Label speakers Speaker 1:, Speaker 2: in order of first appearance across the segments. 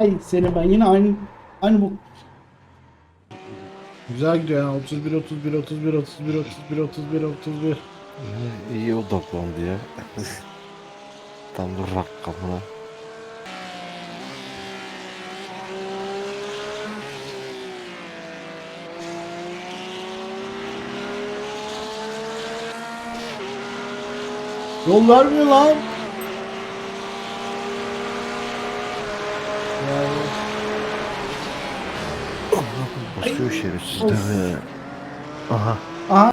Speaker 1: Ay senin ben yine aynı bu. Güzel gidiyor yani 31 31 31 31 31 31 31.
Speaker 2: İyi odaklandı ya. Tam da rakamına.
Speaker 1: Yol vermiyor lan. Ya,
Speaker 2: De be. Aha.
Speaker 1: Aha.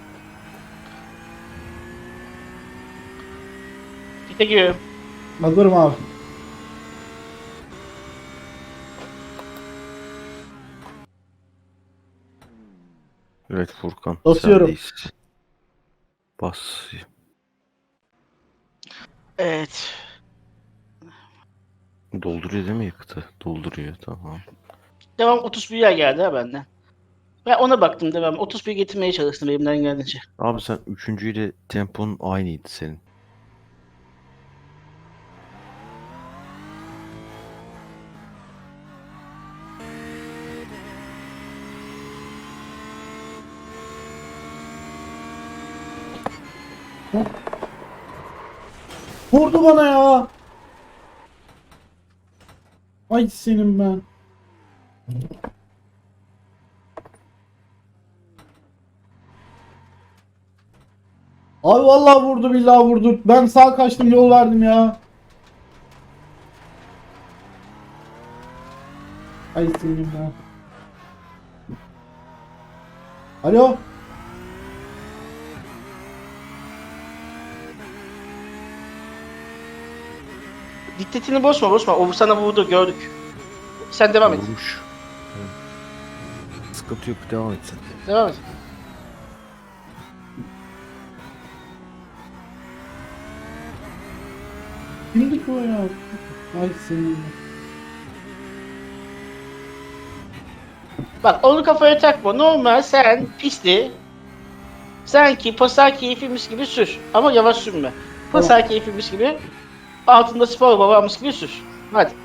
Speaker 3: Pite giriyorum.
Speaker 1: Hazırım abi.
Speaker 2: Evet Furkan.
Speaker 1: Basıyorum.
Speaker 2: sendeyiz. Bas.
Speaker 3: Evet.
Speaker 2: Dolduruyor değil mi yakıtı? Dolduruyor tamam.
Speaker 3: Devam 31 yer geldi ha benden. Ben ona baktım devam. 31 getirmeye çalıştım elimden geldiğince.
Speaker 2: Abi sen üçüncüyle tempon aynıydı senin.
Speaker 1: Vurdu bana ya. Ay senin ben. Abi vallahi vurdu billahi vurdu. Ben sağ kaçtım yol verdim ya. Ay senin ben. Alo.
Speaker 3: Dikkatini bozma bozma. O sana vurdu gördük. Sen devam et.
Speaker 2: Vurmuş. Sıkıntı yok devam et sen.
Speaker 3: Devam et.
Speaker 1: Kimdi ki o ya? Ay senin.
Speaker 3: Bak onu kafaya takma. Normal sen pisti sanki pasar keyfimiz gibi sür. Ama yavaş sürme. Pasar keyfimiz gibi altında spor babamız gibi sür. Hadi.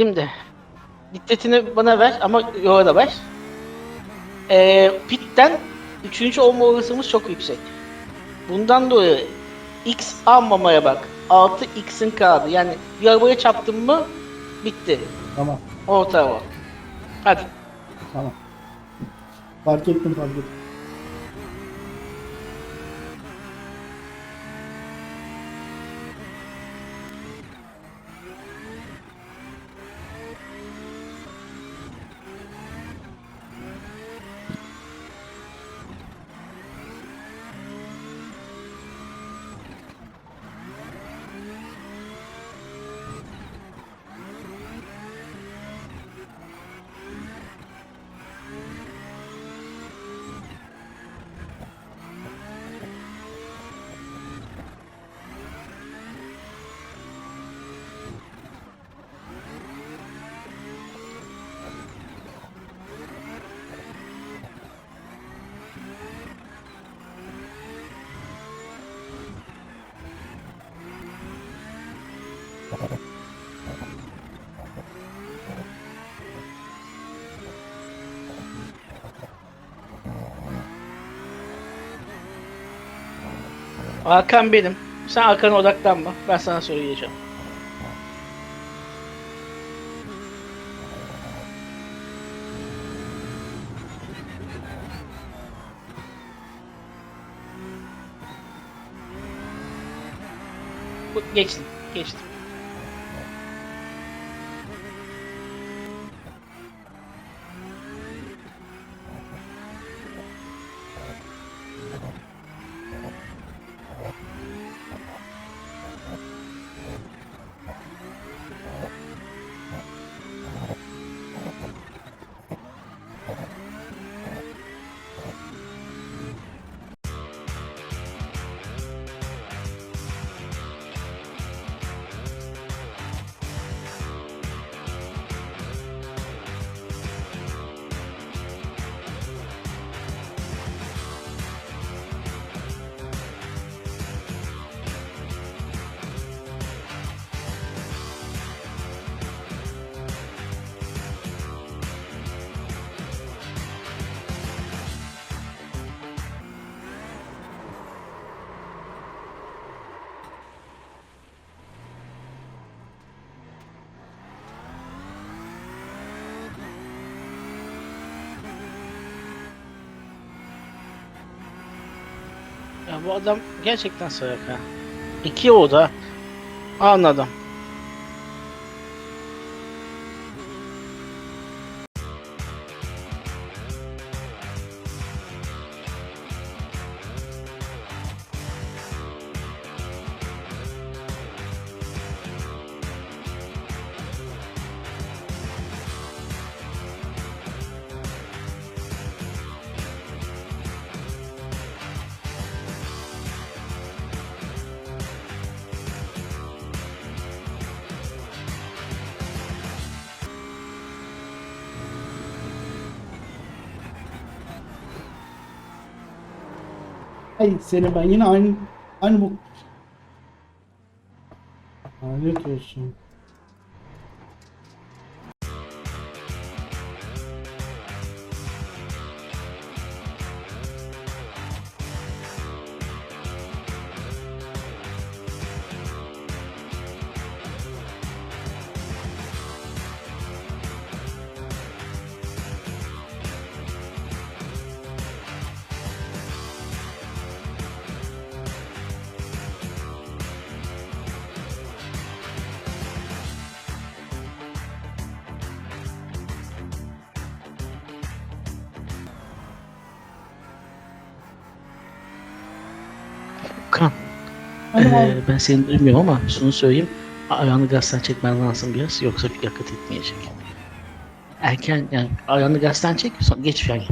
Speaker 3: Şimdi dikkatini bana ver ama yola da ver. Ee, pitten üçüncü olma olasılığımız çok yüksek. Bundan dolayı X almamaya bak. 6X'in kaldı. Yani bir arabaya çarptın mı bitti.
Speaker 1: Tamam.
Speaker 3: Orta hava. Hadi.
Speaker 1: Tamam. Fark ettim fark ettim.
Speaker 3: Hakan benim. Sen arkana odaklanma. Ben sana söyleyeceğim. Geçtim. Geçtim. Bu adam gerçekten salak ha. İki oda. Anladım.
Speaker 1: Ay seni ben yine aynı aynı bu. Lanet olsun.
Speaker 3: Ee, ben seni duymuyorum ama şunu söyleyeyim. Ayağını gazdan çekmen lazım biraz yoksa yakıt etmeyecek. Erken yani ayağını gazdan çek sonra geç fren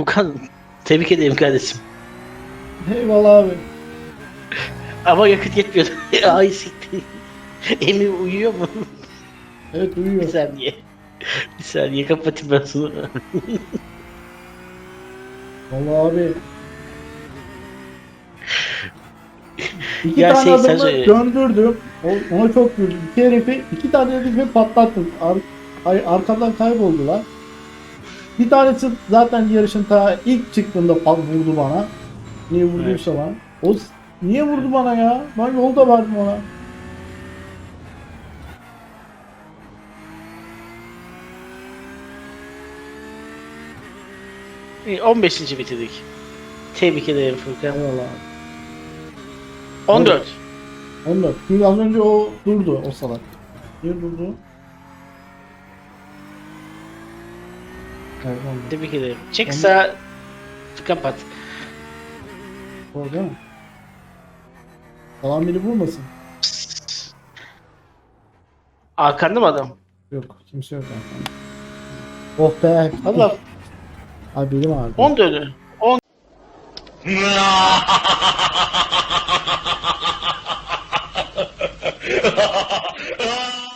Speaker 3: Furkan tebrik ederim kardeşim.
Speaker 1: Eyvallah abi.
Speaker 3: Ama yakıt yetmiyor. Ay siktir. Emir uyuyor mu?
Speaker 1: Evet
Speaker 3: Bir
Speaker 1: uyuyor.
Speaker 3: saniye. Bir saniye kapatayım ben şunu.
Speaker 1: Vallahi abi. İki
Speaker 3: Ya
Speaker 1: tane
Speaker 3: şey, sen
Speaker 1: adamı
Speaker 3: söyle.
Speaker 1: döndürdüm. O- Ona çok güldüm. İki herifi, iki tane herifi patlattım. Ar ay- arkamdan kayboldular. Bir tanesi zaten yarışın ta ilk çıktığında pat- vurdu bana. Niye vurduysa bana. O niye vurdu bana ya? Ben yolda vardım ona.
Speaker 3: İyi, 15. bitirdik. Tebrik ederim Furkan.
Speaker 1: Eyvallah.
Speaker 3: 14.
Speaker 1: 14. Çünkü az önce o durdu o salak. Niye durdu? Kayboldu.
Speaker 3: Tebrik ederim. Çek
Speaker 1: On-
Speaker 3: sağa kapat.
Speaker 1: O değil mi? Falan beni vurmasın.
Speaker 3: Arkanda mı adam?
Speaker 1: Yok kimse yok arkadaşlar. Oh be.
Speaker 3: Allah
Speaker 1: Abi benim abi.
Speaker 3: 14'ü. 10.